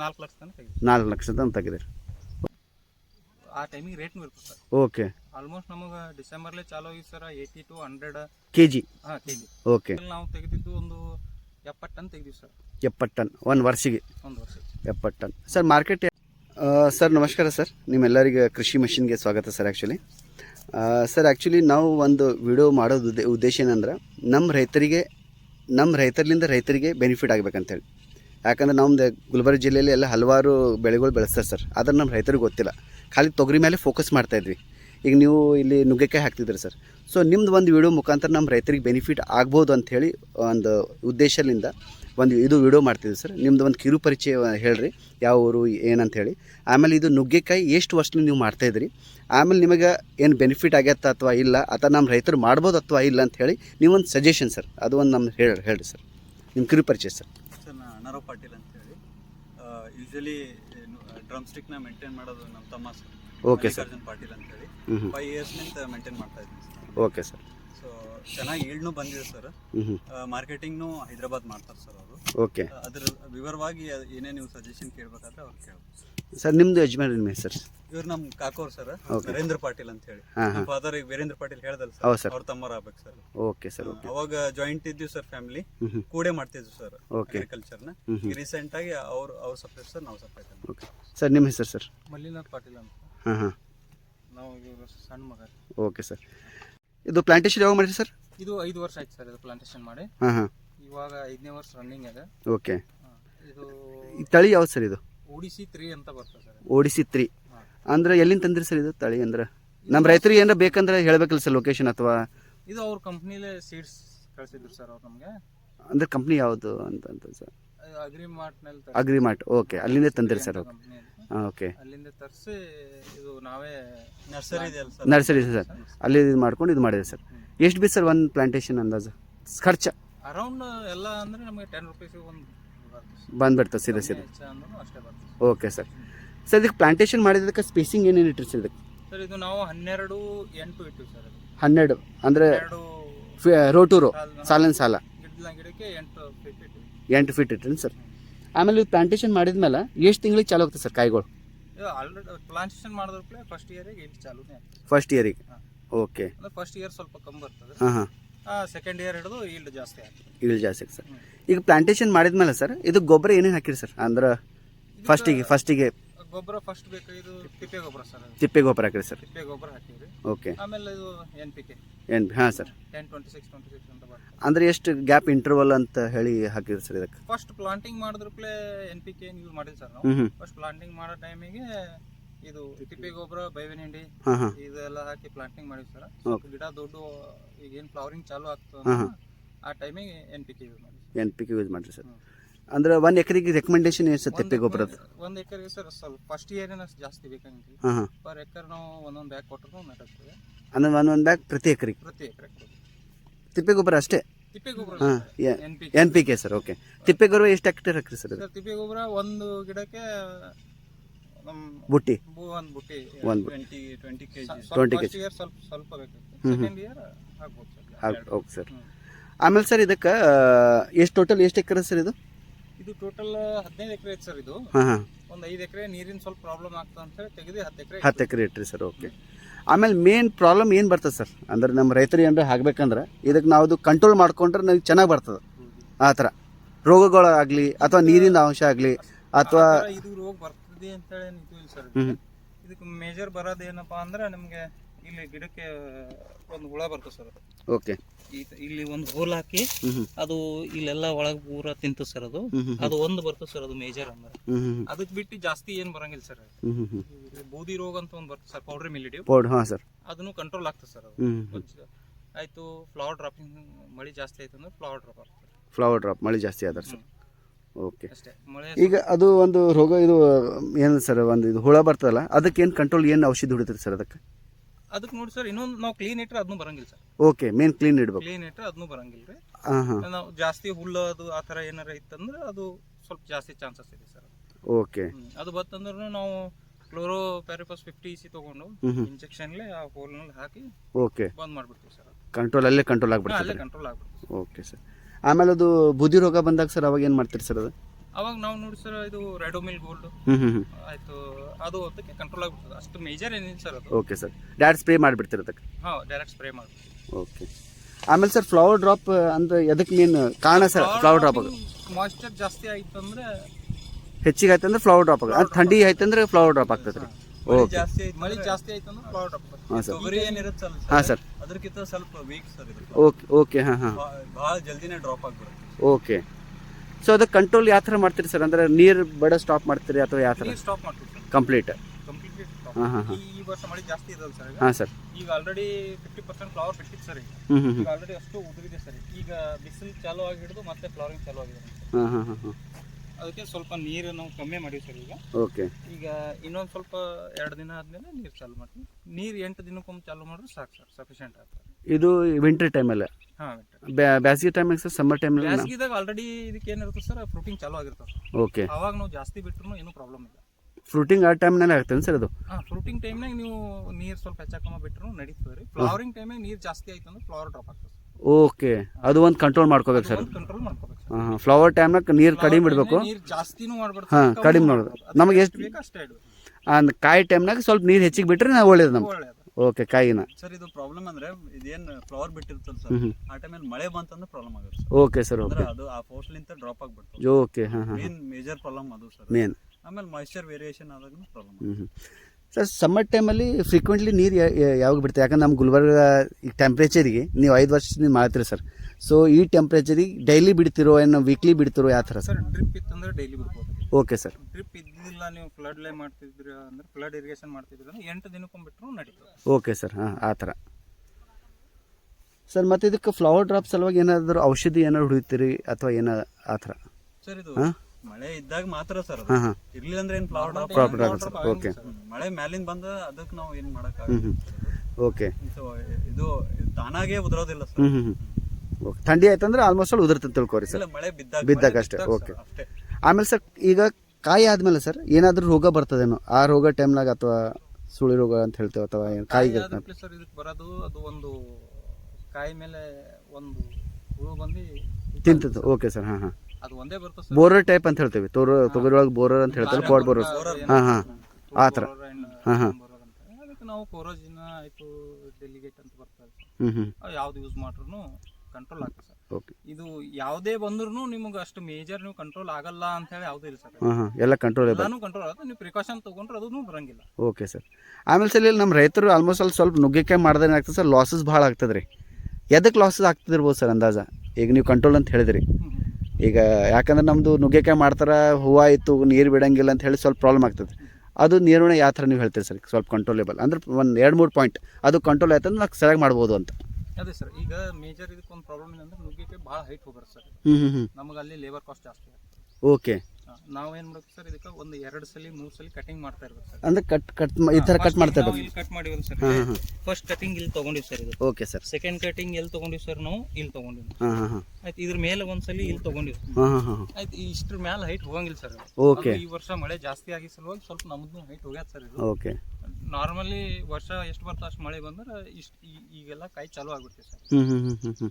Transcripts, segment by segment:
ನಾಲ್ಕು ಲಕ್ಷ ತನಕ ತೆಗಿದ್ವಿ ನಾಲ್ಕು ಲಕ್ಷ ತನಕ ತೆಗೆದಿರಿ. ಆ ಟೈಮಿಗೆ ರೇಟ್ ಇರ್ತದೆ ಸರ್. ಓಕೆ ಆಲ್ಮೋಸ್ಟ್ ನಮಗೆ ಡಿಸೆಂಬರ್ಲೇ ಚಾಲು ಆಗಿ sir eighty two hundred K G ಹಾಂ ಕೆ ಜಿ ಓಕೆ ನಾವು ತೆಗೆದಿದ್ದು ಒಂದು ಎಪ್ಪತ್ತು ಟನ್ ತೆಗೆದಿವಿ ಸರ್. ಎಪ್ಪತ್ತು ಟನ್ ಒಂದು ವರ್ಷಿಗೆ. ಒಂದು ವರ್ಷ. ಎಪ್ಪತ್ತು ಟನ್. ಸರ್ ಮಾರ್ಕೆಟ್ ಸರ್ ನಮಸ್ಕಾರ ಸರ್. ನಿಮ್ಮೆಲ್ಲರಿಗೆ ಕೃಷಿ ಮಷಿನ್ಗೆ ಸ್ವಾಗತ ಸರ್ ಆ್ಯಕ್ಚುಲಿ ಸರ್ ಆ್ಯಕ್ಚುಲಿ ನಾವು ಒಂದು ವಿಡಿಯೋ ಮಾಡೋದು ಉದ್ದೇ- ಉದ್ದೇಶ ಏನಂದ್ರೆ ನಮ್ಮ ರೈತರಿಗೆ ನಮ್ಮ ರೈತರಿಂದ ರೈತರಿಗೆ ಬೆನಿಫಿಟ್ ಆಗ್ಬೇಕಂತೇಳಿ. ಯಾಕಂದ್ರೆ ನಮ್ದು ಗುಲ್ಬರ್ಗ ಜಿಲ್ಲೆಯಲ್ಲಿ ಎಲ್ಲ ಹಲವಾರು ಬೆಳೆಗಳು ಬೆಳೆಸ್ತಾರೆ ಸರ್. ಆದ್ರೆ ನಮ್ಮ ರೈತರಿಗೆ ಗೊತ್ತಿಲ್ಲ. ಖಾಲಿ ತೊಗರಿ ಮೇಲೆ ಫೋಕಸ್ ಮಾಡ್ತಾಯಿದ್ವಿ ಈಗ ನೀವು ಇಲ್ಲಿ ನುಗ್ಗೆಕಾಯಿ ಹಾಕ್ತಿದ್ರಿ ಸರ್. ಸೊ ನಿಮ್ದು ಒಂದು ವಿಡಿಯೋ ಮುಖಾಂತರ ನಮ್ಮ ರೈತರಿಗೆ ಬೆನಿಫಿಟ್ ಆಗ್ಬೋದು ಅಂಥೇಳಿ ಒಂದು ಉದ್ದೇಶದಿಂದ ಒಂದು ಇದು ವಿಡಿಯೋ ಮಾಡ್ತಿದ್ವಿ ಸರ್. ನಿಮ್ದು ಒಂದು ಕಿರು ಪರಿಚಯ ಹೇಳ್ರಿ, ಯಾವ ಊರು, ಏನಂತ ಹೇಳಿ. ಆಮೇಲೆ ಇದು ನುಗ್ಗೆಕಾಯಿ ಎಷ್ಟು ವರ್ಷದಿಂದ ನೀವು ಮಾಡ್ತಾಯಿದ್ರಿ ಆಮೇಲೆ ನಿಮಗೆ ಏನು ಬೆನಿಫಿಟ್ ಆಗ್ಯತ್ತ ಅಥವಾ ಇಲ್ಲ, ಅಥವಾ ನಮ್ಮ ರೈತರು ಮಾಡ್ಬೋದು ಅಥವಾ ಇಲ್ಲ ಅಂತ ಹೇಳಿ ನೀವೊಂದು ಸಜೆಷನ್ ಸರ್. ಅದು ಒಂದು ನಮ್ಮ ಹೇಳಿ ಹೇಳಿರಿ ಸರ್. ನಿಮ್ಮ ಕಿರು ಪರಿಚಯ ಸರ್. ಸರ್ ಪಾಟೀಲ್ ಅಂತ ಹೇಳಿ. ಯೂಶಲಿ ಡ್ರಮ್ ಸ್ಟಿಕ್ನ ಮೇಂಟೈನ್ ಮಾಡೋದು ನಮ್ಮ ತಮ್ಮ sir okay sir Mallikarjun Patil ಅಂತ ಹೇಳಿ. ಫೈವ್ ಇಯರ್ಸ್ನಿಂದ ಮೇಂಟೈನ್ ಮಾಡ್ತಾ ಇದ್ದೀನಿ ಸರ್ ಓಕೆ ಸರ್ ಸೊ ಚೆನ್ನಾಗಿ ಈಲ್ಡ್ನು ಬಂದಿದೆ ಸರ್ ಮಾರ್ಕೆಟಿಂಗ್ ನೂ ಮಾರ್ಕೆಟಿಂಗ್ನು ಹೈದರಾಬಾದ್ ಮಾಡ್ತಾರೆ ಸರ್ ಅವರು. ಓಕೆ ಅದ್ರ ವಿವರವಾಗಿ ಏನೇ ನೀವು ಸಜೆಷನ್ ಕೇಳಬೇಕಾದ್ರೆ ಅವ್ರು ಕೇಳ್ಬೋದು. ಸರ್ ನಿಮ್ಮದು ಯಜಮಾನ್ ನಿಮ್ಮ ಹೆಸರು? ಸರ್ ಇವ್ರು ನಮ್ಮ ಕಾಕೋರ್ ಸರ್ ವೀರೇಂದ್ರ ನರೇಂದ್ರ ಪಾಟೀಲ್ ಅಂತ ಹೇಳಿ. ಹಾಂ ಹಾಂ. ಫಾದರ್ ಈಗ ವೀರೇಂದ್ರ ಪಾಟೀಲ್ ಹೇಳ್ದಲ್ಲ ಹೌದು ಸರ್. ಸರ್ ಅವ್ರ ತಮ್ಮರ ಆಗ್ಬೇಕು ಸರ್. ಓಕೆ ಸರ್ ಓಕೆ ಅವಾಗ ಜಾಯಿಂಟ್ ಇದ್ದೀವಿ ಸರ್ ಫ್ಯಾಮಿಲಿ ಹ್ಞೂ ಹ್ಞೂ ಕೂಡೆ ಮಾಡ್ತಿದ್ವಿ ಸರ್ ಓಕೆ ಅಗ್ರಿಕಲ್ಚರ್ನ ಹ್ಞೂ ಹ್ಞೂ ರೀಸೆಂಟ್ ಆಗಿ ಅವ್ರು ಅವ್ರ ಸಪ್ರೇಟ್ ಸರ್ ನಾವು ಸಪ್ರೇಟ್ ಓಕೆ ಸರ್ ನಿಮ್ಮ ಹೆಸರು ಸರ್? ಮಲ್ಲಿನಾಥ್ ಪಾಟೀಲ್ ಅಂತ. ಹಾಂ ಹಾಂ. ನಾವು ಇವರು ಸಣ್ಣ ಮಗ. Okay sir. ಇದು ಪ್ಲಾಂಟೇಶನ್ ಯಾವಾಗ ಮಾಡಿರಿ ಸರ್? ಇದು ಐದು ವರ್ಷ ಆಯ್ತು ಸರ್ ಇದು ಪ್ಲಾಂಟೇಶನ್ ಮಾಡಿ. ಹಾಂ ಹಾಂ. ಇವಾಗ ಐದನೇ ವರ್ಷ ರನ್ನಿಂಗ್ ಇದೆ. ಓಕೆ ಹಾ. ಇದು ಈ ತಳಿ ಯಾವ್ದು ಸರ್ ಇದು? ಓಡಿಸಿ ತ್ರೀ ಅಂತ ಬರ್ತದೆ ಸರ್ ಓಡಿಸಿ ತ್ರೀ. ಅಂದ್ರೆ ಎಲ್ಲಿಂದ ತಂದ್ರಿ ಸರ್ ಇದು ತಳಿ ಅಂದ್ರೆ? ನಮ್ಮ ರೈತರಿಗೆ ಏನಾರ ಬೇಕಂದ್ರೆ ಹೇಳ್ಬೇಕಲ್ಲ ಸರ್ ಲೊಕೇಶನ್ ಅಥವಾ? ಇದು ಅವ್ರ ಕಂಪ್ನಿಲೇ ಸೀಡ್ಸ್ ಕಳಿಸಿದ್ರು ಸರ್ ಅವ್ರು ನಮಗೆ. ಅಂದ್ರೆ ಕಂಪ್ನಿ ಯಾವುದು ಅಂತ ಅಂತ ಸರ್? ಅಗ್ರಿ ಮಾರ್ಟ್ನಲ್ಲಿ ಅಗ್ರಿಮಾರ್ಟ್. ಓಕೆ. ಅಲ್ಲಿಂದ ತಂದಿರಿ ಸರ್ ಓಕೆ. ಓಕೆ. ಅಲ್ಲಿಂದ ತರಿಸಿ ಇದು ನಾವೇ ನರ್ಸರಿ ಇದೆಯಲ್ಲ ಸರ್. Nursery sir. ಅಲ್ಲಿ ಇದು ಮಾಡ್ಕೊಂಡು ಇದು ಮಾಡಿದೆ ಸರ್. ಎಷ್ಟು ಬಿ ಸರ್ ಒಂದು ಪ್ಲಾಂಟೇಶನ್ ಅಂದಾಜು? ಖರ್ಚು? ಅರೌಂಡ್ ಎಲ್ಲ ಅಂದ್ರೆ ನಮಗೆ ಟೆನ್ ರುಪೀಸಿಗೆ ಒಂದು ಬಂದ್ಬಿಡ್ತದೆ ಸೀದಾ ಸೀದಾ. Okay sir. ಸರ್ ಇದಕ್ಕೆ ಪ್ಲಾಂಟೇಶನ್ ಮಾಡಿದ್ದಕ್ಕೆ ಸ್ಪೇಸಿಂಗ್ ಏನೇನು ಇಟ್ಟಿರಿ ಸರ್ ಇದಕ್ಕೆ? ಸರ್ ಇದು ನಾವು ಹನ್ನೆರಡು ಎಂಟು ಇಟ್ಟಿವಿ ಸರ್ ಹನ್ನೆರಡು ಅಂದರೆ ರೋ ಟು ರೋ ಸಾಲನ್ ಸಾಲ ಎಂಟು ಫೀಟ್ ಇಟ್ಟಿರಿ ಸರ್? ಆಮೇಲೆ ಇದು ಪ್ಲಾಂಟೇಶನ್ ಮಾಡಿದ್ಮೇಲೆ ಎಷ್ಟು ತಿಂಗಳಿಗೆ ಚಾಲು ಆಗ್ತದೆ ಸರ್ ಕಾಯಿಗಳು? ಪ್ಲಾಂಟೇಶನ್ ಮಾಡಿದ್ರೆ ಫಸ್ಟ್ ಇಯರಿಗೆ ಆಗ್ತದೆ. ಫಸ್ಟ್ ಇಯರಿಗೆ. ಓಕೆ ಫಸ್ಟ್ ಇಯರ್ ಸ್ವಲ್ಪ ಕಮ್ಮಿ ಬರ್ತದೆ. ಹಾಂ ಹಾಂ. ಸೆಕೆಂಡ್ ಇಯರ್ ಹಿಡಿದು ಈಲ್ಡ್ ಜಾಸ್ತಿ ಆಗ್ತದೆ ಇಳಿ ಜಾಸ್ತಿ ಸರ್. ಈಗ ಪ್ಲಾಂಟೇಶನ್ ಮಾಡಿದ್ಮೇಲೆ ಸರ್ ಇದು ಗೊಬ್ಬರ ಏನೇನು ಹಾಕಿರಿ ಸರ್ ಅಂದ್ರೆ ಫಸ್ಟಿಗೆ ಫಸ್ಟಿಗೆ ಗೊಬ್ಬರ ಫಸ್ಟ್ ಬೇಕು ಇದು ತಿಪ್ಪೆ ಗೊಬ್ಬರ ಸರ್. ತಿಪ್ಪೆ ಗೊಬ್ಬರ ಹಾಕಿರಿ ಸರ್ ತಿಪ್ಪೆ ಗೊಬ್ಬರ ಹಾಕಿವ್ರಿ. ಓಕೆ ಆಮೇಲೆ ಇದು ಎನ್ ಪಿ ಕೆ ಏನು ಹಾಂ sir ten twenty six twenty six ಅಂತ ಬರ್ತದೆ. ಅಂದ್ರೆ ಎಷ್ಟು ಗ್ಯಾಪ್ ಇಂಟರ್ವಲ್ ಅಂತ ಹೇಳಿ ಹಾಕಿರಿ ಸರ್ ಇದಕ್ಕೆ? ಫಸ್ಟ್ ಪ್ಲಾಂಟಿಂಗ್ ಮಾಡಿದ್ರಪ್ಲೆ ಎನ್ ಪಿ ಕೆ ಯೂಸ್ ಮಾಡಿದ್ವಿ ಸರ್ ನಾವು. ಹ್ಞೂ ಹ್ಞೂ ಫಸ್ಟ್ ಪ್ಲಾಂಟಿಂಗ್ ಮಾಡೋ ಟೈಮಿಗೆ ಇದು ತಿಪ್ಪೆ ಗೊಬ್ಬರ ಬೇವಿನ ಹಿಂಡಿ ಹಾಂ ಹಾಂ. ಇದೆಲ್ಲ ಹಾಕಿ ಪ್ಲಾಂಟಿಂಗ್ ಮಾಡಿವಿ ಸರ್. ಗಿಡ ದೊಡ್ಡ ಈಗ ಏನು ಫ್ಲವರಿಂಗ್ ಚಾಲು ಆಗ್ತದೆ. ಆ ಟೈಮಿಗೆ ಎನ್ ಪಿ ಕೆ ಯೂಸ್ ಮಾಡಿ ಎನ್ ಪಿ ಕೆ ಯೂಸ್ ಮಾಡಿರಿ ಸರ್. ಅಂದ್ರೆ ಒಂದು ಎಕರೆಗೆ ರೆಕಮೆಂಡೇಶನ್ ಏನು ಸರ್ ತಿಪ್ಪೆ ಗೊಬ್ಬರ ಒಂದು ಎಕರೆಗೆ ಸರ್ ಸ್ವಲ್ಪ ಫಸ್ಟ್ ಇಯರ್ ಜಾಸ್ತಿ ಹಾಂ ಹಾಂ. ಪರ್ ಎಕರ್ ನಾವು ಒಂದೊಂದು ಬ್ಯಾಗ್ ಕೊಟ್ಟರು ನಡೀತದೆ ಅಂದ್ರೆ ಒಂದೊಂದು ಒಂದು ಬ್ಯಾಗ್ ಪ್ರತಿ ಎಕರೆಗೆ? ಪ್ರತಿ ಎಕರೆ ತಿಪ್ಪೆ ಗೊಬ್ಬರ ಅಷ್ಟೇ? ತಿಪ್ಪೆ ಗೊಬ್ಬರ ಹಾಂ N P K sir okay. ತಿಪ್ಪೆ ಗೊಬ್ಬರ ಎಷ್ಟು ಹೆಕ್ಟೇರ್ ಹಾಕ್ರಿ ಸರ್ ತಿಪ್ಪೆ ಗೊಬ್ಬರ ಒಂದು ಗಿಡಕ್ಕೆ ಬುಟ್ಟಿ. ಒಂದು ಬುಟ್ಟಿ ಒಂದು ಟ್ವೆಂಟಿ ಟ್ವೆಂಟಿ ಕೆ ಜಿ. ಸ್ವಲ್ಪ ಸ್ವಲ್ಪ ಬೇಕಾಗ್ತದೆ ಹ್ಮ್ ಹ್ಮ್. ಸೆಕೆಂಡ್ ಇಯರ್ ಆಗ್ಬೋದು ಸರ್. ಹಾಕ್ ಓಕೆ ಸರ್. ಆಮೇಲೆ ಸರ್ ಇದಕ್ಕೆ ಎಷ್ಟು ಟೋಟಲ್ ಎಷ್ಟು ಎಕರೆ ಸರ್ ಇದು? ಇದು ಟೋಟಲ್ ಹದಿನೈದು ಎಕರೆ ಐತೆ ಸರ್ ಇದು. ಒಂದು ಐದು ಎಕರೆ ನೀರಿನ ಸ್ವಲ್ಪ ಪ್ರಾಬ್ಲಮ್ ಆಗ್ತದೆ ಅಂತ ಹೇಳಿ ತೆಗೆದು ಹತ್ತು ಎಕರೆ ಹತ್ತು ಎಕರೆ ಇಟ್ರಿ ಸರ್ ಓಕೆ. ಆಮೇಲೆ ಮೇನ್ ಪ್ರಾಬ್ಲಮ್ ಏನು ಬರ್ತದೆ ಸರ್? ಅಂದ್ರೆ ನಮ್ಮ ರೈತರು ಏನಾರ ಹಾಕ್ಬೇಕಂದ್ರೆ ಇದಕ್ಕೆ ನಾವು ಅದು ಕಂಟ್ರೋಲ್ ಮಾಡ್ಕೊಂಡ್ರೆ ನಮಗೆ ಚೆನ್ನಾಗಿ ಬರ್ತದೆ. ಆ ಥರ. ರೋಗಗಳಾಗಲಿ ಅಥವಾ ನೀರಿನ ಅಂಶ ಆಗಲಿ ಅಥವಾ ಇದು ರೋಗ ಬರ್ತದೆ. ಅಂತ ಹೇಳಿ ಇದು ಇಲ್ಲ ಸರ್ ಹ್ಮ್. ಇದಕ್ಕೆ ಮೇಜರ್ ಬರೋದು ಏನಪ್ಪಾ ಅಂದ್ರೆ ನಿಮ್ಗೆ ಇಲ್ಲಿ ಗಿಡಕ್ಕೆ ಒಂದು ಹುಳ ಬರ್ತದೆ ಸರ್. ಓಕೆ. ಈ- ಇಲ್ಲಿ ಒಂದು ಹೋಲ್ ಹಾಕಿ ಅದು ಇಲ್ಲೆಲ್ಲ ಒಳಗೆ ಪೂರ ತಿಂತು ಸರ್ ಅದು. ಅದು ಒಂದು ಬರ್ತದೆ ಸರ್ ಅದು ಮೇಜರ್ ಅಂದ್ರೆ. ಅದಕ್ಕೆ ಬಿಟ್ಟು ಜಾಸ್ತಿ ಏನು ಬರಂಗಿಲ್ಲ ಸರ್. ಬೂದಿ ರೋಗ ಅಂತ ಒಂದು ಬರ್ತದೆ ಸರ್ ಪೌಡ್ರಿ ಮಿಲಿಡಿ ಪೌಡ್ ಹಾಂ ಸರ್. ಅದನ್ನು ಕಂಟ್ರೋಲ್ ಆಗ್ತದೆ ಸರ್ ಅದು. ಆಯ್ತು ಫ್ಲವರ್ ಡ್ರಾಪಿಂಗ್ ಮಳೆ ಜಾಸ್ತಿ ಆಯ್ತು ಅಂದ್ರೆ ಫ್ಲವರ್ ಡ್ರಾಪ್ ಆಗ್ತದೆ. ಫ್ಲವರ್ ಡ್ರಾಪ್ ಮಳೆ ಜಾಸ್ತಿ ಆದ್ರೆ ಸರ್. ಓಕೆ. ಅಷ್ಟೇ. ಮಳೆ ಈಗ ಅದು ಒಂದು ರೋಗ ಇದು ಏನು ಸರ್ ಒಂದು ಇದು ಹುಳ ಬರ್ತದಲ್ಲ ಅದಕ್ಕೆ ಏನು ಕಂಟ್ರೋಲ್ ಏನು ಔಷಧಿ ಹೊಡಿತೀರಿ ಸರ್ ಅದಕ್ಕೆ? ಅದಕ್ಕೆ ನೋಡಿ ಸರ್ ಇನ್ನೊಂದು ನಾವು ಕ್ಲೀನ್ ಇಟ್ಟರೆ ಅದನ್ನು ಬರಂಗಿಲ್ಲ ಸರ್. ಓಕೆ ಮೇನ್ ಕ್ಲೀನ್ ಇಡಬೇಕು. ಕ್ಲೀನ್ ಇಟ್ಟರೆ ಅದನ್ನು ಬರಂಗಿಲ್ಲ ರೀ. ಹಾಂ ಹಾಂ. ನಾವು ಜಾಸ್ತಿ ಹುಲ್ಲು ಅದು ಆ ಥರ ಏನಾರ ಇತ್ತಂದ್ರೆ ಅದು ಸ್ವಲ್ಪ ಜಾಸ್ತಿ ಚಾನ್ಸಸ್ ಇದೆ ಸರ್. ಓಕೆ. ಅದು ಬತ್ತಂದ್ರೂ ನಾವು ಕ್ಲೋರೋ ಪ್ಯಾರಿಪಸ್ ಫಿಫ್ಟಿ ಸಿ ತಗೊಂಡು ಇಂಜೆಕ್ಷನ್ಲೆ ಆ ಹೋಲ್ನಲ್ಲಿ ಹಾಕಿ ಓಕೆ. ಬಂದ್ ಮಾಡ್ಬಿಡ್ತೀವಿ ಸರ್ ಕಂಟ್ರೋಲ್ ಅಲ್ಲೇ ಕಂಟ್ರೋಲ್ ಆಗ್ಬಿಡ್ತದೆ. ಅಲ್ಲೇ ಕಂಟ್ರೋಲ್ ಆಗ್ಬಿಡ್ತೀವಿ ಓಕೆ ಸರ್. ಆಮೇಲೆ ಅದು ಬುದ್ಧಿ ರೋಗ ಬಂದಾಗ ಸರ್ ಅವಾಗ ಏನು ಮಾಡ್ತೀರಿ ಸರ್ ಅದು? ಅವಾಗ ನಾವು ನೋಡಿ ಸರ್ ಇದು ರೆಡೋಮಿಲ್ ಗೋಲ್ಡ್ ಹ್ಞೂ ಹ್ಞೂ ಹ್ಞೂ ಆಯ್ತು ಅದು ಅದಕ್ಕೆ ಕಂಟ್ರೋಲ್ ಆಗ್ಬಿಡ್ತದೆ. ಅಷ್ಟು ಮೇಜರ್ ಏನಿಲ್ಲ ಸರ್ ಅದು. ಓಕೆ ಸರ್ ಡ್ಯಾಡ್ ಸ್ಪ್ರೇ ಮಾಡಿಬಿಡ್ತಿರತಕ್ಕೆ ಹಾಂ ಡೈರೆಕ್ಟ್ ಸ್ಪ್ರೇ ಮಾಡ್ತೀವಿ ಓಕೆ ಆಮೇಲೆ ಸರ್ ಫ್ಲವರ್ ಡ್ರಾಪ್ ಅಂದ್ರೆ ಎದಕ್ಕೆ ಮೇನ್ ಕಾರಣ ಸರ್ ಫ್ಲವರ್ ಡ್ರಾಪ್ ಮಾಯ್ಸ್ಚರ್ ಜಾಸ್ತಿ ಆಯ್ತು ಅಂದ್ರೆ ಹೆಚ್ಚಿಗೆ ಆಯ್ತಂದ್ರೆ ಫ್ಲವರ್ ಡ್ರಾಪ್ ಆಗುತ್ತೆ. ಥಂಡಿ ಆಯ್ತು ಅಂದ್ರೆ ಫ್ಲವರ್ ಡ್ರಾಪ್ ಆಗ್ತದೆ. ರೀ ಓಕೆ ಮಳೆ ಜಾಸ್ತಿ ಆಯ್ತು ಅಂದ್ರೆ ಫ್ಲವರ್ ಹಾಂ ಸರ್ ತೊಗರಿ ಏನಿರುತ್ತಲ್ಲ ಹಾಂ ಸರ್ ಅದಕ್ಕಿಂತ ಸ್ವಲ್ಪ ವೀಕ್ ಸರ್ ಇದು ಓಕೆ ಓಕೆ ಹಾಂ ಹಾಂ. ಭಾಳ ಜಲ್ದಿನೇ ಡ್ರಾಪ್ ಆಗ್ಬಿಡುತ್ತೆ. ಓಕೆ ಸೊ ಅದಕ್ಕೆ ಕಂಟ್ರೋಲ್ ಯಾವ ಥರ ಮಾಡ್ತೀರಿ ಸರ್ ಅಂದ್ರೆ ನೀರು ಬಡ ಸ್ಟಾಪ್ ಮಾಡ್ತೀರಿ ಅಥವಾ ಯಾವ ಥರ? ಸ್ಟಾಪ್ ಮಾಡ್ತೀವಿ ಕಂಪ್ಲೀಟ್ ಕಂಪ್ಲೀಟ್ಲಿ ಸ್ಟಾಪ್ ಹಾಂ ಹಾಂ ಹಾಂ. ಈ ವರ್ಷ ಮಳೆ ಜಾಸ್ತಿ ಇದಲ್ಲ ಸರ್ ಹಾ ಹಾಂ ಸರ್ ಈಗ ಆಲ್ರೆಡಿ ಫಿಫ್ಟಿ ಪರ್ಸೆಂಟ್ ಫ್ಲವರ್ ಬಿಟ್ಟಿತ್ತು ಸರ್ ಈಗ. ಹ್ಞೂ ಹ್ಞೂ ಹ್ಞೂ ಈಗ ಆಲ್ರೆಡಿ ಅಷ್ಟು ಉದುರಿದೆ ಸರ್ ಈಗ ಬಿಸಿಲು ಚಾಲು ಆಗಿ ಹಿಡಿದು ಮತ್ತೆ ಫ್ಲವರಿಂಗ್ ಚಾಲು ಆಗಿದೆ ಹಾಂ ಹಾಂ ಹಾಂ ಹಾಂ. ಅದಕ್ಕೆ ಸ್ವಲ್ಪ ನೀರು ನಾವು ಕಮ್ಮಿ ಮಾಡಿವಿ ಸರ್ ಈಗ. ಓಕೆ. ಈಗ ಇನ್ನೊಂದು ಸ್ವಲ್ಪ ಎರಡು ದಿನ ಆದ್ಮೇಲೆ ನೀರು ಚಾಲು ಮಾಡ್ತೀವಿ. ನೀರು ಎಂಟು ದಿನಕ್ಕೊಮ್ಮೆ ಚಾಲು ಮಾಡಿದ್ರೆ ಸಾಕು ಸರ್ ಸಫಿಷಿಯೆಂಟ್ ಆಗ್ತದೆ. ಇದು ವಿಂಟರ್ ಟೈಮಲ್ಲಿ ಹಾಂ ಬ್ಯಾಸಿಗೆ ಟೈಮ್ ಸರ್ ಸಮ್ಮರ್ ಟೈಮಲ್ಲಿ ಬೇಸಿಗೆದಾಗ ಆಲ್ರೆಡಿ ಇದಕ್ಕೆ ಏನಿರುತ್ತೆ ಸರ್ ಫ್ರೂಟಿಂಗ್ ಚಾಲು ಆಗಿರ್ತದೆ ಓಕೆ. ಅವಾಗ ನಾವು ಜಾಸ್ತಿ ಬಿಟ್ಟರು ಏನೂ ಪ್ರಾಬ್ಲಮ್ ಇಲ್ಲ. ಫ್ರೂಟಿಂಗ್ ಆ ಟೈಮ್ನಲ್ಲಿ ಆಗ್ತದೆ ಸರ್ ಅದು? ಹಾಂ ಫ್ರೂಟಿಂಗ್ ಟೈಮ್ನಾಗ ನೀವು ನೀರು ಸ್ವಲ್ಪ ಹೆಚ್ಚಾಕಮ್ಮ ಬಿಟ್ಟರು ನಡೀತದೆ ರೀ. ಫ್ಲವರಿಂಗ್ ಟೈಮ್ನಾಗ ನೀರು ಜಾಸ್ತಿ ಆಯ್ತು ಅಂದ್ರೆ ಫ್ಲವರ್ ಡ್ರಾಪ್ ಆಗ್ತದೆ ಓಕೆ ಅದು ಒಂದು ಕಂಟ್ರೋಲ್ ಮಾಡ್ಕೋಬೇಕು ಸರ್. ಕಂಟ್ರೋಲ್ ಮಾಡ್ಕೋಬೇಕು ಸರ್. ಹಾಂ ಫ್ಲವರ್ ಟೈಮ್ನಾಗ ನೀರು ಕಡಿಮೆ ಬಿಡಬೇಕು ನೀರು ಜಾಸ್ತಿನೂ ಮಾಡ್ಬಾರ್ದು. ಹಾಂ ಕಡಿಮೆ. ಮಾಡೋದು ನಮಗೆ ಎಷ್ಟು ಬೇಕು ಅಷ್ಟೇ ಅಂದ್ ಕಾಯಿ ಟೈಮ್ನಾಗ ಸ್ವಲ್ಪ ನೀರು ಹೆಚ್ಚಿಗೆ ಬಿಟ್ರೆ ನಾವು ಒಳ್ಳೇದು ನಮ್ಗೆ. ಓಕೆ ಕಾಯಿನ. ಸರ್ ಇದು ಪ್ರಾಬ್ಲಮ್ ಅಂದ್ರೆ ಇದೇನ್ ಫ್ಲವರ್ ಬಿಟ್ಟಿರ್ತಲ್ಲ ಸರ್. ಆ ಟೈಮಲ್ಲಿ ಮಳೆ ಬಂತಂದ್ರೆ ಪ್ರಾಬ್ಲಮ್ ಆಗುತ್ತೆ ಸರ್. ಓಕೆ ಸರ್ ಅಂದ್ರೆ ಓಕೆ ಅದು ಆ ಪೋಸ್ಟ್ಲಿಂತ ಡ್ರಾಪ್ ಆಗಿಬಿಡ್ತು. ಓಕೆ ಹಾಂ ಹಾಂ ಮೇನ್ ಮೇಜರ್ ಪ್ರಾಬ್ಲಮ್ ಅದು ಸರ್. ಮೇನ್ ಆಮೇಲೆ ಮಾಯಿಶ್ಚರ್ ವೇರಿಯೇಷನ್ ಆದಾಗ ಪ್ರಾಬ್ಲಮ್ ಹ್ಞೂ ಸರ್ ಸಮ್ಮರ್ ಟೈಮಲ್ಲಿ ಫ್ರೀಕ್ವೆಂಟ್ಲಿ ನೀರು ಯಾವಾಗ ಬಿಡ್ತೀವಿ ಯಾಕಂದ್ರೆ ನಮ್ಮ ಗುಲ್ಬರ್ಗ ಈ ಟೆಂಪ್ರೇಚರಿಗೆ ನೀವು ಐದು ವರ್ಷದಿಂದ ಮಾಡ್ತೀರಿ ಸರ್ ಸೊ ಈ ಟೆಂಪ್ರೇಚರಿಗೆ ಡೈಲಿ ಬಿಡ್ತಿರೋ ಏನು ವೀಕ್ಲಿ ಬಿಡ್ತಿರೋ ಯಾವ ಥರ ಸರ್ ಡ್ರಿಪ್ ಇತ್ತಂದ್ರೆ ಡೈಲಿ ಬಿಡ್ಬೋದು. ಓಕೆ ಸರ್ ಡ್ರಿಪ್ ಇದ್ದಿಲ್ಲ ನೀವು ಫ್ಲಡ್ ಲೈ ಮಾಡ್ತಿದ್ರಿ ಅಂದ್ರೆ ಫ್ಲಡ್ ಇರಿಗೇಷನ್ ಮಾಡ್ತಿದ್ರಿ ಅಂದ್ರೆ ಎಂಟು ದಿನಕ್ಕೊಮ್ಮೆ ಬಿಟ್ಟರು ನಡೀತದೆ. ಓಕೆ ಸರ್ ಹಾಂ ಆ ಥರ. ಸರ್ ಮತ್ತು ಇದಕ್ಕೆ ಫ್ಲವರ್ ಡ್ರಾಪ್ ಸಲುವಾಗಿ ಏನಾದರೂ ಔಷಧಿ ಏನಾದರೂ ಹೊಡಿತೀರಿ ಅಥವಾ ಏನೋ ಆ ಥರ? ಸರ್ ಇದು ಹಾ? ಮಳೆ ಇದ್ದಾಗ ಮಾತ್ರ ಸರ್ ಅದು. ಹಾಂ ಹಾಂ. ಇರ್ಲಿಲ್ಲ ಅಂದ್ರೆ ಏನ್ ಫ್ಲವರ್ ಡ್ರಾಪ್ ಆಗುತ್ತೆ ಸರ್ ಓಕೆ ಮಳೆ ಮ್ಯಾಲಿಂದ ಬಂದ ಅದಕ್ಕೆ ನಾವು ಏನ್ ಮಾಡಕ್ ಹ್ಞೂ ಹ್ಞೂ ಓಕೆ So, ಇದು ತಾನಾಗೆ ಉದುರೋದಿಲ್ಲ ಸರ್ ಹ್ಞೂ ಹ್ಞೂ ಓಕೆ ಥಂಡಿ ಆಯ್ತಂದ್ರೆ ಆಲ್ಮೋಸ್ಟ್ ಅಲ್ಲಿ ಉದುರ್ತಂತ ತಿಳ್ಕೊರಿ ಸರ್ ಇಲ್ಲ ಮಳೆ ಬಿದ್ದಾಗ ಬಿದ್ದಾಗ ಅಷ್ಟೇ, ಓಕೆ. ಅಷ್ಟೇ. ಆಮೇಲೆ ಸರ್ ಈಗ ಕಾಯಿ ಆದಮೇಲೆ ಸರ್ ಏನಾದರೂ ರೋಗ ಬರ್ತದೇನೋ? ಆ ರೋಗ ಟೈಮ್ನಾಗ ಅಥವಾ ಸುಳಿ ರೋಗ ಅಂತ ಹೇಳ್ತೇವೆ ಅಥವಾ ಏನು ಕಾಯಿಗೆ ಆದ್ಮೇಲೆ ಸರ್ ಇದಕ್ಕೆ ಬರೋದು ಅದು ಒಂದು ಕಾಯಿ ಮೇಲೆ ಒಂದು ಹುಳು ಬಂದು ತಿಂತದ್ದು. ಓಕೆ ಸರ್ ಹಾಂ ಹಾಂ. ಬೋರರ್ ಟೈಪ್ ಅಂತ ಹೇಳ್ತೇವೆ. ತೋರು ತೊಗರಿ ಒಳಗೆ ಬೋರರ್ ಅಂತ ಹೇಳ್ತಾರೆ ಪಾಟ್ ಬೋರರ್. ಹಾಂ ಹಾಂ. ಆ ಥರ. ಹಾಂ ಹಾಂ. ಅದಕ್ಕೆ ನಾವು ಕೋರೋಜಿನ ಆಯಿತು ಡೆಲಿಗೇಟ್ ಅಂತ ಬರ್ತದೆ ಹ್ಞೂ ಹ್ಞೂ ಯಾವ್ದು ಯೂಸ್ ಮಾಡ್ರು ಕಂಟ್ರೋಲ್ ಆಗ್ತದೆ ಸರ್. ಓಕೆ. ಇದು ಯಾವುದೇ ಬಂದ್ರೂ ನಿಮಗೆ ಅಷ್ಟು ಮೇಜರ್ ನೀವು ಕಂಟ್ರೋಲ್ ಆಗಲ್ಲ ಅಂತ ಹೇಳಿ ಯಾವುದೂ ಇಲ್ಲ ಸರ್. ಹಾಂ ಹಾಂ. ಎಲ್ಲ ಕಂಟ್ರೋಲ್ ಇದೆ ಎಲ್ಲಾನು ಕಂಟ್ರೋಲ್ ಆಗುತ್ತೆ. ನೀವು ಪ್ರಿಕಾಷನ್ ತಗೊಂಡ್ರೆ ಅದೂ ಬರಂಗಿಲ್ಲ. Okay sir. ಆಮೇಲೆ ಸರ್ ಇಲ್ಲಿ ನಮ್ಮ ರೈತರು ಆಲ್ಮೋಸ್ಟ್ ಅಲ್ಲಿ ಸ್ವಲ್ಪ ನುಗ್ಗೆಕಾಯಿ ಮಾಡ್ದೇನೆ ಏನಾಗ್ತದೆ ಸರ್ ಲಾಸಸ್ ಭಾಳ ಆಗ್ತದೆ ರೀ ಎದಕ್ಕೆ ಲಾಸಸ್ ಆಗ್ತದಿರ್ಬೋದು ಸರ್ ಅಂದಾಜ? ಈಗ ನೀವು ಕಂಟ್ರೋಲ್ ಅಂತ ಹೇಳಿದ್ರಿ. ಈಗ ಯಾಕಂದ್ರೆ ನಮ್ಮದು ನುಗ್ಗೆಕಾಯಿ ಮಾಡ್ತಾರೆ ಹೂವು ಇತ್ತು ನೀರು ಬಿಡಂಗಿಲ್ಲ ಅಂತ ಹೇಳಿ ಸ್ವಲ್ಪ ಪ್ರಾಬ್ಲಮ್ ಆಗ್ತದೆ. ಅದು ನಿರ್ವಹಣೆ ಯಾವ ಥರ ನೀವು ಹೇಳ್ತೀರಿ ಸರ್? ಸ್ವಲ್ಪ ಕಂಟ್ರೋಲೇಬಲ್ ಅಂದ್ರೆ ಒಂದು ಎರಡು ಮೂರು ಪಾಯಿಂಟ್ ಅದು ಕಂಟ್ರೋಲ್ ಆಯ್ತಂದ್ರೆ ನಾವು ಸರಿಯಾಗಿ ಮಾಡ್ಬೋದು ಅಂತ. ಅದೇ ಸರ್ ಈಗ ಮೇಜರ್ ಇದಕ್ಕೆ ಒಂದು ಪ್ರಾಬ್ಲಮ್ ಏನಂದ್ರೆ ನುಗ್ಗೆಕಾಯಿ ಭಾಳ ಹೈಟ್ ಹೋಗ್ಬಾರ್ದು ಸರ್. ಹ್ಞೂ ಹ್ಞೂ ಹ್ಞೂ ನಮಗೆ ಅಲ್ಲಿ ಲೇಬರ್ ಕಾಸ್ಟ್ ಜಾಸ್ತಿ ಓಕೆ ನಾವು ಏನು ಮಾಡ್ಬೇಕು ಸರ್? ಇದಕ್ಕೆ ಒಂದು ಎರಡು ಸಲ ಮೂರು ಸಲ ಕಟಿಂಗ್ ಮಾಡ್ತಾ ಇರ್ಬೇಕು ಸರ್. ಅಂದ್ರೆ ಕಟ್ ಕಟ್ ಈ ತರ ಕಟ್ ಮಾಡ್ತಾ ಇರ್ಬೇಕು. ಇಲ್ಲಿ ಕಟ್ ಮಾಡಿವಲ್ಲ ಸರ್. ಹಾಂ ಫಸ್ಟ್ ಕಟಿಂಗ್ ಇಲ್ಲಿ ತಗೊಂಡಿವಿ ಸರ್ ಇದು. ಓಕೆ ಸರ್ ಸೆಕೆಂಡ್ ಕಟಿಂಗ್ ಎಲ್ಲಿ ತಗೊಂಡಿವಿ ಸರ್ ನಾವು? ಇಲ್ಲಿ ತಗೊಂಡಿವಿ. ಹಾಂ ಹಾಂ ಹಾಂ. ಆಯ್ತು ಇದ್ರ ಮೇಲೆ ಒಂದ್ಸಲ ಇಲ್ಲಿ ತಗೊಂಡಿವಿ. ಹಾಂ ಹಾಂ ಹಾಂ ಆಯ್ತು ಇಷ್ಟ್ರ ಮೇಲೆ ಹೈಟ್ ಹೋಗಂಗಿಲ್ಲ ಸರ್. ಓಕೆ ಈ ವರ್ಷ ಮಳೆ ಜಾಸ್ತಿ ಆಗಿ ಸಲುವಾಗಿ ಸ್ವಲ್ಪ ನಮ್ದು ಹೈಟ್ ಹೋಗ್ಯಾದ ಸರ್ ಇದು. ಓಕೆ ನಾರ್ಮಲಿ ವರ್ಷ ಎಷ್ಟು ಬರ್ತಾ ಅಷ್ಟು ಮಳೆ ಬಂದ್ರೆ ಇಷ್ಟು ಈಗೆಲ್ಲ ಕೈ ಚಾಲು ಆಗ್ಬಿಡ್ತೀವಿ ಸರ್. ಹ್ಞೂ ಹ್ಞೂ ಹ್ಞೂ ಹ್ಞೂ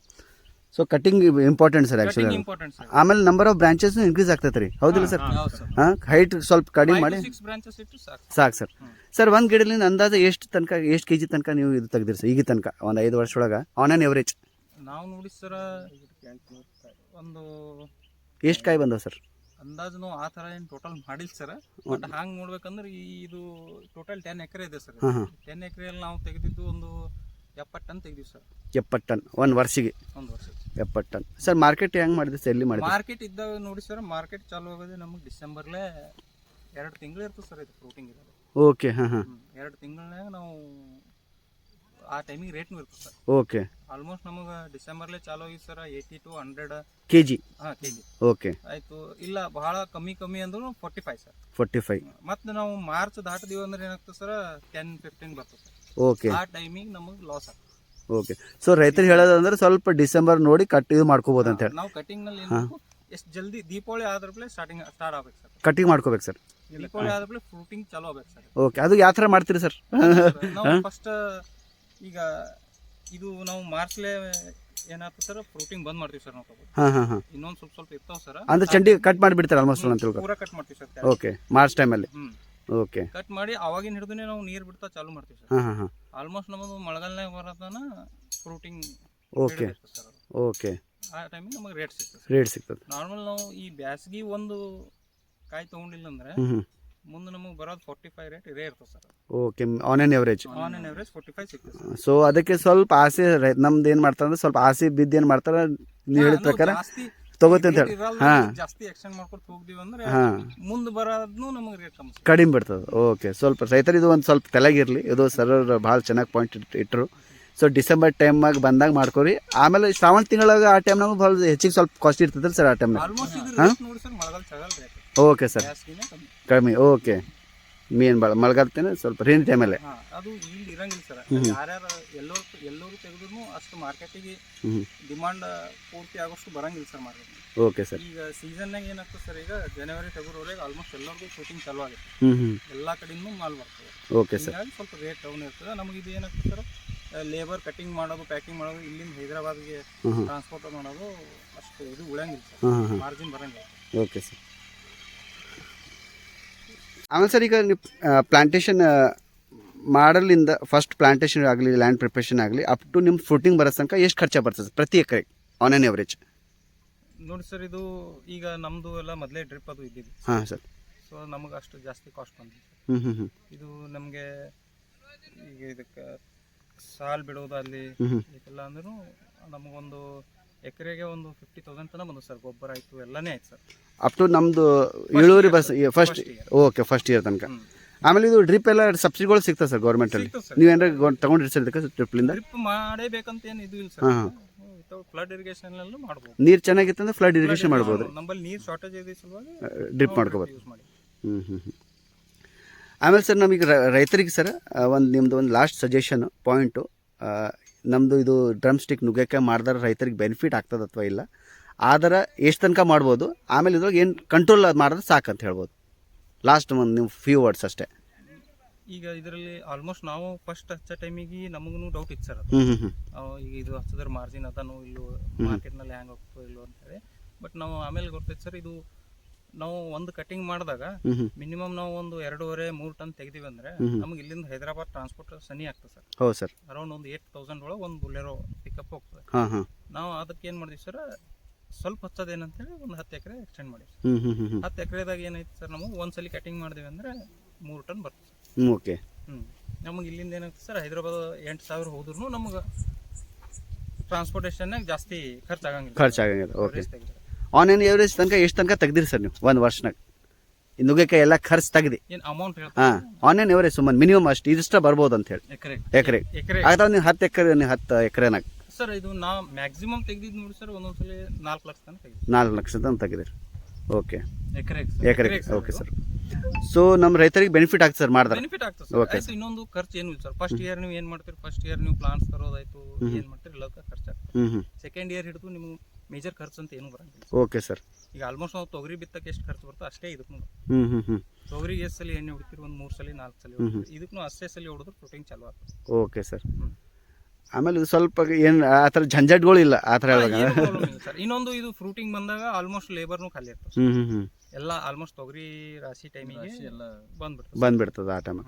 so cutting important sir actually actually important sir ಆಮೇಲೆ ನಂಬರ್ ಆಫ್ ಬ್ರಾಂಚಸ್ ಇನ್ಕ್ರೀಸ್ ಆಗ್ತೈತೆ ರೀ ಹೌದಿಲ್ಲ ಸರ್ ಹೌದು ಸರ್ ಹಾಂ ಹೈಟ್ ಸ್ವಲ್ಪ ಕಡಿಮೆ ಮಾಡಿ. ಸಿಕ್ಸ್ ಬ್ರಾಂಚಸ್ ಇಟ್ಟು ಸಾಕು. ಸಾಕು ಸರ್ ಸರ್ ಒಂದು ಗಿಡಲಿಂದ ಅಂದಾಜು ಎಷ್ಟು ತನಕ ಎಷ್ಟು ಕೆ ಜಿ ತನಕ ನೀವು ಇದು ತೆಗ್ದಿರಿ ಸರ್ ಈಗ ತನಕ ಒಂದು ಐದು ವರ್ಷ ಒಳಗೆ ಆನ್ ಆನ್ ಎವರೇಜ್ ನಾವು ನೋಡಿ ಸರ್ ಒಂದು ಎಷ್ಟು ಕಾಯಿ ಬಂದವು ಸರ್ ಅಂದಾಜು ನಾವು ಆ ಥರ ಏನು ಟೋಟಲ್ ಮಾಡಿಲ್ಲ ಸರ್ ಬಟ್ ಹಂಗೆ ನೋಡ್ಬೇಕಂದ್ರೆ ಈ ಇದು ಟೋಟಲ್ ಟೆನ್ ಎಕರೆ ಇದೆ ಸರ್ ಟೆನ್ ಎಕರೆಯಲ್ಲಿ ನಾವು ತೆಗೆದಿದ್ದು ಒಂದು ಎಪ್ಪತ್ತು ಟನ್ ತೆಗ್ದೀವಿ ಸರ್. ಎಪ್ಪತ್ತು ಟನ್ ಒಂದು ವರ್ಷಿಗೆ. ಒಂದು ವರ್ಷ ಎಪ್ಪತ್ತು ಟನ್. ಸರ್ ಮಾರ್ಕೆಟ್ ಹೆಂಗೆ ಮಾಡಿದೆ ಸರ್ ಎಲ್ಲಿ ಮಾಡಿದೆ? ಮಾರ್ಕೆಟ್ ಇದ್ದಾಗ ನೋಡಿ ಸರ್ ಮಾರ್ಕೆಟ್ ಚಾಲು ಆಗೋದೇ ನಮಗೆ ಡಿಸೆಂಬರ್ಲೇ ಎರಡು ತಿಂಗಳು ಇರ್ತದೆ ಸರ್ ಇದು ಫ್ರೂಟಿಂಗ್ ಇರೋದು. ಓಕೆ ಹಾಂ ಹಾಂ. ಎರಡು ತಿಂಗಳನ್ಯಾಗ ನಾವು ಆ ಟೈಮಿಗೆ ರೇಟ್ನು ಇರ್ತದೆ ಸರ್. ಓಕೆ. ಆಲ್ಮೋಸ್ಟ್ ನಮಗೆ ಡಿಸೆಂಬರ್ಲೇ ಚಾಲು ಆಗಿ sir eighty two hundred K G ಹಾಂ ಕೆ ಜಿ ಓಕೆ. ಆಯಿತು ಇಲ್ಲ ಬಹಳ ಕಮ್ಮಿ ಕಮ್ಮಿ ಅಂದ್ರೂ forty five sir. Forty five ಮತ್ತು ನಾವು ಮಾರ್ಚ್ ದಾಟಿದೀವಿ ಅಂದ್ರೆ ಏನಾಗ್ತದೆ ಸರ್ ಟೆನ್ ಫಿಫ್ಟೀನ್ ಬರ್ತದೆ. ಓಕೆ ಆ ಟೈಮಿಗೆ ನಮಗೆ ಲಾಸ್ ಆಗ್ತದೆ. ಓಕೆ ಸೊ ರೈತರು ಹೇಳೋದಂದ್ರೆ ಸ್ವಲ್ಪ ಡಿಸೆಂಬರ್ ನೋಡಿ ಕಟ್ ಇದು ಮಾಡ್ಕೋಬೋದು ಅಂತ ಹೇಳಿ. ನಾವು ಕಟಿಂಗ್ನಲ್ಲಿ ಎಷ್ಟು ಜಲ್ದಿ ದೀಪಾವಳಿ ಆದ್ರಪ್ಲೆ ಸ್ಟಾರ್ಟಿಂಗ್ ಸ್ಟಾರ್ಟ್ ಆಗ್ಬೇಕು ಸರ್. ಕಟಿಂಗ್ ಮಾಡ್ಕೋಬೇಕು ಸರ್. ದೀಪಾವಳಿ ಆದ್ರಪ್ಲೆ ಫ್ರೂಟಿಂಗ್ ಚಾಲೂ ಆಗ್ಬೇಕು ಸರ್. ಓಕೆ ಅದು ಯಾವ ಥರ ಮಾಡ್ತೀರಿ ಸರ್? ನಾವು ಫಸ್ಟ್ ಈಗ ಇದು ನಾವು ಮಾರ್ಚ್ಲೆ ಏನಾಗ್ತದೆ ಸರ್ ಫ್ರೂಟಿಂಗ್ ಬಂದ್ ಮಾಡ್ತೀವಿ ಸರ್ ನಾವು ಇನ್ನೊಂದು ಸ್ವಲ್ಪ ಸ್ವಲ್ಪ ಇರ್ತಾವ ಸರ್. ಅಂದ್ರೆ ಚಂಡಿ ಕಟ್ ಮಾಡಿಬಿಡ್ತಾರೆ ಆಲ್ಮೋಸ್ಟ್ ಅಂತ ಪೂರ ಕಟ್ ಮಾಡ್ತೀವಿ ಸರ್ ಓಕೆ ಮಾರ್ಚ್ ಟೈಮಲ್ಲಿ ಓಕೆ ಕಟ್ ಮಾಡಿ ಅವಾಗಿನ ಹಿಡಿದು ನಾವು ನೀರು ಬಿಡ್ತಾ ಚಾಲು ಮಾಡ್ತೀವಿ ಸರ್. ಹಾಂ ಹಾಂ ಹಾಂ. ಆಲ್ಮೋಸ್ಟ್ ನಮ್ಮದು ಮಳೆಗಾಲನಾಗ ಬರತನ ಫ್ರೂಟಿಂಗ್ ಓಕೆ ಓಕೆ ಆ ಟೈಮಿಗೆ ನಮಗೆ ರೇಟ್ ಸಿಗ್ತದೆ ರೇಟ್ ಸಿಗ್ತದೆ. ನಾರ್ಮಲ್ ನಾವು ಈ ಬ್ಯಾಸ್ಗಿ ಒಂದು ಕಾಯಿ ತಗೊಂಡಿಲ್ಲ ಅಂದ್ರೆ ಮುಂದೆ ನಮಗೆ ಬರೋದು ಫೋರ್ಟಿ ಫೈವ್ ರೇಟ್ ಇದೇ ಇರ್ತದೆ sir okay on on average on on average forty five ಸಿಗ್ತದೆ ಸೊ ಅದಕ್ಕೆ ಸ್ವಲ್ಪ ಆಸೆ ನಮ್ದು ಏನು ಮಾಡ್ತಾರೆ ಅಂದ್ರೆ ಸ್ವಲ್ಪ ಆಸೆ ಬಿದ್ದು ಏನು ಮಾಡ್ತಾರೆ? ನೀವು ಹೇಳಿದ ಪ್ರಕಾರ ಜಾಸ್ತಿ ತಗೋತಿ ಅಂತ ಹೇಳಿ. ಹಾಂ. ಜಾಸ್ತಿ ಎಕ್ಸ್ಟೆಂಡ್ ಮಾಡ್ಕೊಂಡು ಹೋಗ್ತೀವಿ ಅಂದ್ರೆ ಹಾಂ. ಮುಂದೆ ಬರೋದ್ನು ನಮಗೆ ರೇಟ್ ಕಮ್ಮಿ ಸಿಗ್ತದೆ. ಕಡಿಮೆ ಬಿಡ್ತದೆ ಓಕೆ ಸ್ವಲ್ಪ ರೈತರು ಇದು ಒಂದು ಸ್ವಲ್ಪ ತಲೆಗಿರಲಿ. ಇದು ಸರ್ ಭಾಳ ಚೆನ್ನಾಗಿ ಪಾಯಿಂಟ್ ಇಟ್ಟರು ಸೊ ಡಿಸೆಂಬರ್ ಟೈಮಾಗ ಬಂದಾಗ ಮಾಡ್ಕೊರಿ. ಆಮೇಲೆ ಶ್ರಾವಣ ತಿಂಗಳಾಗ ಆ ಟೈಮ್ನಾಗ ಭಾಳ ಹೆಚ್ಚಿಗೆ ಸ್ವಲ್ಪ ಕಾಸ್ಟ್ ಇರ್ತದೆ ಸರ್ ಆ ಟೈಮ್ನಾಗ ಆಲ್ಮೋಸ್ಟ್ ಇದು ಹಾ? ನೋಡಿ ಸರ್ ಮಳೆಗಾಲ ರೇಟ್ ಓಕೆ ಸರ್ ಬ್ಯಾಸ್ಗಿನೇ ಕಮ್ಮಿ. ಕಡಿಮೆ ಓಕೆ ಮೀನು ಭಾಳ ಮಲಗತ್ತೇನೆ ಸ್ವಲ್ಪ ರೇನಿ ಟೈಮಲ್ಲೇ ಹಾ ಅದು ಇಲ್ಲಿ ಇರಂಗಿಲ್ಲ ಸರ್. ಯಾರ್ಯಾರು ಎಲ್ಲರೂ ಎಲ್ಲರೂ ತೆಗೆದ್ರು ಅಷ್ಟು ಮಾರ್ಕೆಟಿಗೆ ಹ್ಞೂ ಡಿಮಾಂಡ್ ಪೂರ್ತಿ ಆಗೋಷ್ಟು ಬರಂಗಿಲ್ಲ ಸರ್ ಮಾರ್ಕೆಟ್ ಓಕೆ ಸರ್ ಈಗ ಸೀಸನ್ನಾಗ ಏನಾಗ್ತದೆ ಸರ್ ಈಗ ಜನವರಿ ಫೆಬ್ರವರಿಗೆ ಆಲ್ಮೋಸ್ಟ್ ಎಲ್ಲರಿಗೂ ಶೂಟಿಂಗ್ ಚಾಲು ಆಗುತ್ತೆ. ಹ್ಞೂ ಹ್ಞೂ ಎಲ್ಲ ಕಡೆಯಿಂದ ಮಾಲ್ ಬರ್ತದೆ. ಓಕೆ ಸರ್ ಹೀಗಾಗಿ ಸ್ವಲ್ಪ ರೇಟ್ ಡೌನ್ ಇರ್ತದೆ. ನಮಗೆ ಇದು ಏನಾಗ್ತದೆ ಸರ್ ಲೇಬರ್ ಕಟಿಂಗ್ ಮಾಡೋದು ಪ್ಯಾಕಿಂಗ್ ಮಾಡೋದು ಇಲ್ಲಿಂದ ಹೈದರಾಬಾದ್ಗೆ ಟ್ರಾನ್ಸ್ಪೋರ್ಟ್ ಮಾಡೋದು ಅಷ್ಟು ಇದು ಉಳಂಗಿಲ್ಲ ಸರ್. ಹಾಂ ಹಾಂ ಹಾಂ ಮಾರ್ಜಿನ್ ಬರಂಗಿಲ್ಲ. ಓಕೆ ಸರ್ ಆಮೇಲೆ ಸರ್ ಈಗ ನೀವು ಪ್ಲಾಂಟೇಶನ್ ಮಾಡಲಿಂದ ಫಸ್ಟ್ ಪ್ಲಾಂಟೇಷನ್ ಆಗಲಿ ಲ್ಯಾಂಡ್ ಪ್ರಿಪ್ರೇಷನ್ ಆಗಲಿ ಅಪ್ ಟು ನಿಮ್ಮ ಫ್ರೂಟಿಂಗ್ ಬರೋ ತನಕ ಎಷ್ಟು ಖರ್ಚು ಬರ್ತದೆ ಪ್ರತಿ ಎಕರೆ ಆನ್ ಆನ್ ಎವರೇಜ್ ನೋಡಿ ಸರ್ ಇದು ಈಗ ನಮ್ಮದು ಎಲ್ಲ ಮೊದಲೇ ಡ್ರಿಪ್ ಅದು ಇದ್ದಿದ್ದು. ಹಾಂ ಸರ್. ಸೊ ನಮಗೆ ಅಷ್ಟು ಜಾಸ್ತಿ ಕಾಸ್ಟ್ ಬಂದಿದೆ ಹ್ಞೂ ಹ್ಞೂ ಹ್ಞೂ ಇದು ನಮಗೆ ಈಗ ಇದಕ್ಕೆ ಸಾಲ್ ಬಿಡೋದು ಅಲ್ಲಿ ಹ್ಞೂ ಹ್ಞೂ ಇದೆಲ್ಲ ಅಂದ್ರೂ ನಮಗೊಂದು ಎಕರೆಗೆ ಒಂದು ಫಿಫ್ಟಿ ತೌಸಂಡ್ ತನಕ ಬಂದು ಸರ್ ಗೊಬ್ಬರ ಆಯಿತು ಎಲ್ಲನೇ ಆಯ್ತು ಸರ್. ಅಪ್ ಟು ನಮ್ಮದು ಇಳುವರಿ ಬಸ್ ಫಸ್ಟ್ ಓಕೆ ಫಸ್ಟ್ ಇಯರ್ ತನಕ. ಆಮೇಲೆ ಇದು ಡ್ರಿಪ್ ಎಲ್ಲ ಸಬ್ಸಿಡಿಗಳು ಸಿಗ್ತದೆ ಸರ್ ಗೌರ್ಮೆಂಟಲ್ಲಿ ಅಲ್ಲಿ. ಸರ್ ನೀವು ಏನಾರ ತೊಗೊಂಡಿರಿ ಸರ್ ಇದಕ್ಕೆ ಡ್ರಿಪ್ಲಿಂದ ಡ್ರಿಪ್ ಮಾಡೇಬೇಕಂತ ಏನು ಇದು ಇಲ್ಲ ಸರ್ ಹಾಂ. ಫ್ಲಡ್ ಇರಿಗೇಷನ್ ಮಾಡ್ಬೋದು. ನೀರು ಚೆನ್ನಾಗಿತ್ತಂದ್ರೆ ಫ್ಲಡ್ ಇರಿಗೇಷನ್ ಮಾಡ್ಬೋದು. ನಮ್ಮಲ್ಲಿ ನೀರು ಶಾರ್ಟೇಜ್ ಇದೆ ಸಲುವಾಗಿ ಡ್ರಿಪ್ ಮಾಡ್ಕೋಬೋದು. ಹ್ಞೂ ಹ್ಞೂ ಹ್ಞೂ ಆಮೇಲೆ ಸರ್ ನಮಗೆ ರೈತರಿಗೆ ಸರ್ ಒಂದು ನಿಮ್ಮದು ಒಂದು ಲಾಸ್ಟ್ ಸಜೆಷನ್ ಪಾಯಿಂಟು ನಮ್ಮದು ಇದು ಡ್ರಮ್ ಸ್ಟಿಕ್ ನುಗ್ಗಕ್ಕೆ ಮಾಡಿದ್ರೆ ರೈತರಿಗೆ ಬೆನಿಫಿಟ್ ಆಗ್ತದೆ ಅಥವಾ ಇಲ್ಲ. ಆದ್ರೆ ಎಷ್ಟು ತನಕ ಮಾಡ್ಬೋದು? ಆಮೇಲೆ ಇದ್ರೊಳಗೆ ಏನು ಕಂಟ್ರೋಲ್ ಮಾಡಿದ್ರೆ ಸಾಕಂತ ಹೇಳ್ಬೋದು. ಲಾಸ್ಟ್ ಒಂದು ನೀವು ಫ್ಯೂ ವರ್ಡ್ಸ್ ಅಷ್ಟೇ. ಈಗ ಇದರಲ್ಲಿ ಆಲ್ಮೋಸ್ಟ್ ನಾವು ಫಸ್ಟ್ ಹಚ್ಚೋ ಟೈಮಿಗೆ ನಮಗೂ ಡೌಟ್ ಇತ್ತು ಸರ್ ಅದು. ಹ್ಞೂ ಹ್ಞೂ ಹ್ಞೂ ಈಗ ಇದು ಹಚ್ಚದ್ರ ಮಾರ್ಜಿನ್ ಅದನ್ನು ಇಲ್ಲೋ ಮಾರ್ಕೆಟ್ನಲ್ಲಿ ಹ್ಯಾಂಗ್ ಹೋಗ್ತೋ ಇಲ್ಲೋ ಅಂತೇಳಿ ಬಟ್ ನಾವು ಆಮೇಲೆ ಗೊತ್ತೈತೆ ಸರ್ ಇದು ನಾವು ಒಂದು ಕಟಿಂಗ್ ಮಾಡಿದಾಗ ಹ್ಞೂ ಹ್ಞೂ ಮಿನಿಮಮ್ ನಾವು ಒಂದು ಎರಡೂವರೆ ಮೂರು ಟನ್ ತೆಗ್ದಿವಿ ಅಂದ್ರೆ. ನಮ್ಗೆ ಇಲ್ಲಿಂದ ಹೈದರಾಬಾದ್ ಟ್ರಾನ್ಸ್ಪೋರ್ಟ್ ಸನಿ ಆಗ್ತದೆ ಸರ್. ಹೌದು ಸರ್. ಅರೌಂಡ್ ಒಂದು ಏಟ್ ತೌಸಂಡ್ ಒಳಗೆ ಒಂದು ಬುಲೆರೋ ಪಿಕಪ್ ಹೋಗ್ತದೆ. ಹಾಂ ಹಾಂ. ನಾವು ಅದಕ್ಕೆ ಏನು ಮಾಡಿದ್ವಿ ಸರ್? ಸ್ವಲ್ಪ ಹಚ್ಚೋದೇನಂತೇಳಿ ಒಂದು ಹತ್ತು ಎಕರೆ ಎಕ್ಸ್ಟೆಂಡ್ ಮಾಡಿ ಹ್ಞೂ ಹ್ಞೂ ಹತ್ತು ಎಕರೆದಾಗ ಏನೈತೆ ಸರ್ ನಮಗೆ? ಒಂದ್ಸಲಿ ಕಟಿಂಗ್ ಮಾಡಿದ್ವಿ ಅಂದ್ರೆ ಮೂರು ಟನ್ ಬರ್ತದೆ ಹ್ಞೂ ಓಕೆ ಹ್ಞೂ ನಮಗೆ ಇಲ್ಲಿಂದ ಏನಾಗ್ತದೆ ಸರ್ ಹೈದರಾಬಾದ್ ಎಂಟು ಸಾವಿರ ಹೋದ್ರೂ ನಮಗೆ ಟ್ರಾನ್ಸ್ಪೋರ್ಟೇಷನ್ನಾಗ ಜಾಸ್ತಿ ಖರ್ಚಾಗಂಗಿಲ್ಲ. ಖರ್ಚಾಗಂಗಿಲ್ಲ ಓಕೆ. ಆನ್ ಆನ್ ಎವರೇಜ್ ತನಕ ಎಷ್ಟು ತನಕ ತೆಗ್ದಿರಿ ಸರ್ ನೀವು? ಒಂದು ವರ್ಷನಾಗ. ಇನ್ನು ನುಗ್ಗೆಕಾಯಿ ಎಲ್ಲ ಖರ್ಚು ತೆಗ್ದು. ಏನು ಅಮೌಂಟ್ ಹಾಂ ಆನ್ ಆನ್ ಎವರೇಜ್ ಸುಮ್ಮನೆ ಮಿನಿಮಮ್ ಅಷ್ಟು ಇದಿಷ್ಟ ಬರ್ಬೋದು ಅಂತ ಹೇಳಿ ಎಕರೆ. ಎಕರೆ. ಎಕರೆ. ಆಗ್ತಾವ ನೀವು ಹತ್ತು ಎಕರೆ ನೀವು ಹತ್ತು ಎಕರೆನಾಗ. ಸರ್ ಇದು ನಾ ಮ್ಯಾಕ್ಸಿಮಮ್ ತೆಗ್ದಿದ್ದು ನೋಡಿ ಸರ್ ಒಂದೊಂದ್ಸಲಿ ನಾಲ್ಕು ಲಕ್ಷ ತನಕ ತೆಗ್ದಿದ್ದು ನಾಲ್ಕು ಲಕ್ಷದ ಅಂತ ತೆಗೆದಿರಿ. ಓಕೆ ಎಕರೆ ಎಕರೆ. ಓಕೆ ಸರ್ ಸೊ ನಮ್ಮ ರೈತರಿಗೆ ಬೆನಿಫಿಟ್ ಆಗ್ತದೆ ಸರ್ ಮಾಡಿದ್ರೆ. ಬೆನಿಫಿಟ್ ಆಗ್ತದೆ ಸರ್ Okay, ಆಯ್ತು ಇನ್ನೊಂದು ಖರ್ಚು ಏನು ಇಲ್ಲ ಸರ್ ಫಸ್ಟ್ ಇಯರ್ ನೀವು ಏನು ಮಾಡ್ತೀರಿ? ಫಸ್ಟ್ ಇಯರ್ ನೀವು ಪ್ಲಾನ್ಸ್ ತರೋದಾಯ್ತು ಏನು ಮಾಡ್ತೀರಿ? ಎಲ್ಲ ಖರ್ಚು ಆಗ್ತದೆ. ಹ್ಞೂ ಹ್ಞೂ ಸೆಕೆಂಡ್ ಇಯರ್ ಹಿಡಿದು ನಿಮ್ಗೆ ಮೇಜರ್ ಖರ್ಚು ಅಂತ ಏನು ಬರಂಗಿಲ್ಲ ಓಕೆ ಸರ್ ಈಗ ಆಲ್ಮೋಸ್ಟ್ ನಾವು ತೊಗರಿ ಬಿತ್ತಕ್ಕೆ ಎಷ್ಟು ಖರ್ಚು ಬರ್ತೋ ಅಷ್ಟೇ ಇದಕ್ಕೂ ಹ್ಞೂ ಹ್ಞೂ ಹ್ಞೂ ತೊಗರಿಗೆ ಎಷ್ಟು ಸಲ ಎಣ್ಣೆ ಹೊಡಿತೀರಿ? ಒಂದು ಮೂರು ಸಲ ನಾಲ್ಕು ಸಲ ಇದಕ್ಕೂ ಅಷ್ಟೇ ಸಲ ಹೊಡೆದ್ರೆ ಪ್ರೋಟೀನ್ ಚಾಲು ಆಗ್ತದೆ. ಓಕೆ ಸರ್ ಹ್ಮ್. ಆಮೇಲೆ ಇದು ಸ್ವಲ್ಪ ಏನು ಆ ಥರ ಝಂಜಟ್ಗಳು ಇಲ್ಲ ಆ ಥರ ಸರ್. ಇನ್ನೊಂದು ಇದು ಫ್ರೂಟಿಂಗ್ ಬಂದಾಗ ಆಲ್ಮೋಸ್ಟ್ ಲೇಬರ್ನು ಖಾಲಿ ಇರ್ತದೆ ಹ್ಞೂ ಹ್ಞೂ ಹ್ಞೂ ಎಲ್ಲ ಆಲ್ಮೋಸ್ಟ್ ತೊಗರಿ ರಾಶಿ ಟೈಮಿಗೆ ಎಲ್ಲ ಬಂದ್ಬಿಡ್ತದೆ ಬಂದ್ಬಿಡ್ತದೆ ಆ ಟೈಮ್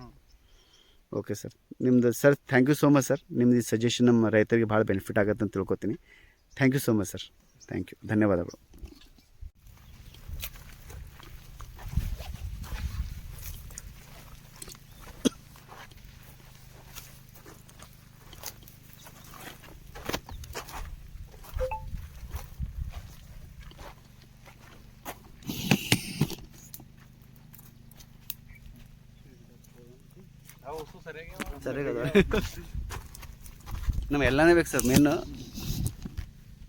ಓಕೆ ಸರ್ ನಿಮ್ದು sir thank you so much sir ನಿಮ್ದು ಈ ಸಜೆಷನ್ ನಮ್ಮ ರೈತರಿಗೆ ಭಾಳ ಬೆನಿಫಿಟ್ ಆಗುತ್ತೆ ಅಂತ ತಿಳ್ಕೊತೀನಿ. Thank you so much sir thank you ಧನ್ಯವಾದಗಳು ಹೌದು ಸರಿಯಾಗಿ ಸರಿಯಾಗದ ನಮ್ಗೆ ಎಲ್ಲನೇ ಬೇಕು ಸರ್ ಮೇನ್